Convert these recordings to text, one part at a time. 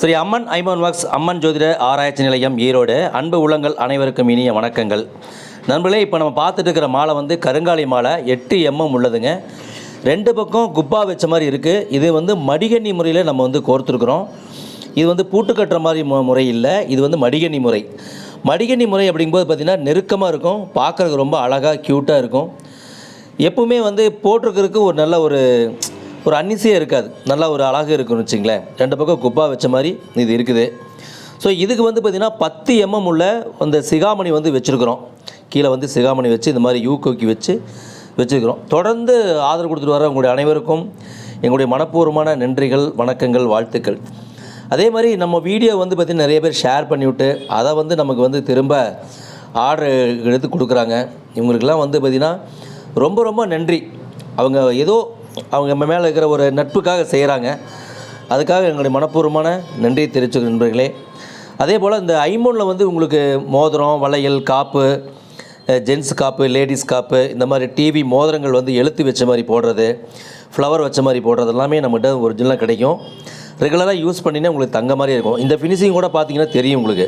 ஸ்ரீ அம்மன் ஐமன் வாக்ஸ் அம்மன் ஜோதிட ஆராய்ச்சி நிலையம் ஈரோடு. அன்பு உள்ளங்கள் அனைவருக்கும் இனிய வணக்கங்கள். நண்பர்களே இப்போ நம்ம பார்த்துட்டு இருக்கிற மாலை வந்து கருங்காலி மாலை. எட்டு எம்எம் உள்ளதுங்க. ரெண்டு பக்கம் குப்பா வச்ச மாதிரி இருக்குது இது வந்து மடிகண்ணி முறையில் நம்ம வந்து கோர்த்துருக்குறோம். இது வந்து பூட்டு கட்டுற மாதிரி மு- முறை இல்லை. இது வந்து மடிகண்ணி முறை. மடிகண்ணி முறை அப்படிங்கும்போது பார்த்திங்கன்னா நெருக்கமாக இருக்கும். பார்க்குறதுக்கு ரொம்ப அழகாக க்யூட்டாக இருக்கும். எப்பவுமே வந்து போட்டிருக்கிறதுக்கு ஒரு நல்ல ஒரு ஒரு அன்னிசையே இருக்காது. நல்லா ஒரு அழகு இருக்குன்னு வச்சுங்களேன். ரெண்டு பக்கம் குப்பா வச்ச மாதிரி இது இருக்குது. ஸோ இதுக்கு வந்து பார்த்திங்கன்னா பத்து எம்எம் உள்ள அந்த சிகாமணி வந்து வச்சுருக்குறோம். கீழே வந்து சிகாமணி வச்சு இந்த மாதிரி யூ வச்சு வச்சுருக்கிறோம். தொடர்ந்து ஆதரவு கொடுத்துட்டு வர உங்களுடைய அனைவருக்கும் எங்களுடைய மனப்பூர்வமான நன்றிகள் வணக்கங்கள் வாழ்த்துக்கள். அதே மாதிரி நம்ம வீடியோ வந்து பார்த்திங்கன்னா நிறைய பேர் ஷேர் பண்ணிவிட்டு அதை வந்து நமக்கு வந்து திரும்ப ஆர்டர் எடுத்து கொடுக்குறாங்க. இவங்களுக்கெல்லாம் வந்து பார்த்திங்கன்னா ரொம்ப ரொம்ப நன்றி. அவங்க ஏதோ அவங்க நம்ம மேலே இருக்கிற ஒரு நட்புக்காக செய்கிறாங்க அதுக்காக எங்களுடைய மனப்பூர்வமான நன்றி தெரிவிச்சுக்க நண்பர்களே. அதே போல் இந்த ஐமோனில் வந்து உங்களுக்கு மோதிரம் வளையல் காப்பு ஜென்ஸ் காப்பு லேடிஸ் காப்பு இந்த மாதிரி டிவி மோதிரங்கள் வந்து எழுத்து வச்ச மாதிரி போடுறது ஃப்ளவர் வச்ச மாதிரி போடுறது எல்லாமே நம்மகிட்ட ஒரிஜினலாக கிடைக்கும். ரெகுலராக யூஸ் பண்ணினா உங்களுக்கு தங்க மாதிரி இருக்கும். இந்த ஃபினிஷிங் கூட பார்த்தீங்கன்னா தெரியும் உங்களுக்கு.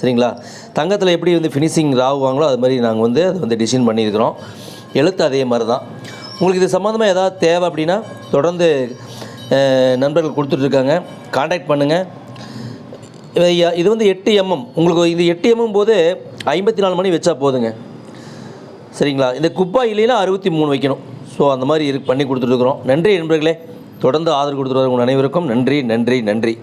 சரிங்களா? தங்கத்தில் எப்படி வந்து ஃபினிஷிங் ராகுவாங்களோ அது மாதிரி நாங்கள் வந்து அதை வந்து டிசைன் பண்ணியிருக்கிறோம். எழுத்து அதே மாதிரி தான் உங்களுக்கு இது சம்மந்தமாக ஏதாவது தேவை அப்படின்னா தொடர்ந்து நண்பர்கள் கொடுத்துட்ருக்காங்க. காண்டாக்ட் பண்ணுங்கள் இது- வந்து எட்டு எம்எம் உங்களுக்கு இது எட்டு எம்எம் போது ஐம்பத்தி நாலு மணி வச்சா போதுங்க. சரிங்களா? இந்த குப்பா இல்லைன்னா அறுபத்தி மூணு வைக்கணும். ஸோ அந்த மாதிரி இருக்கு பண்ணி கொடுத்துட்ருக்குறோம். நன்றி நண்பர்களே. தொடர்ந்து ஆதரவு கொடுத்துருவார் உங்கள் அனைவருக்கும் நன்றி நன்றி நன்றி.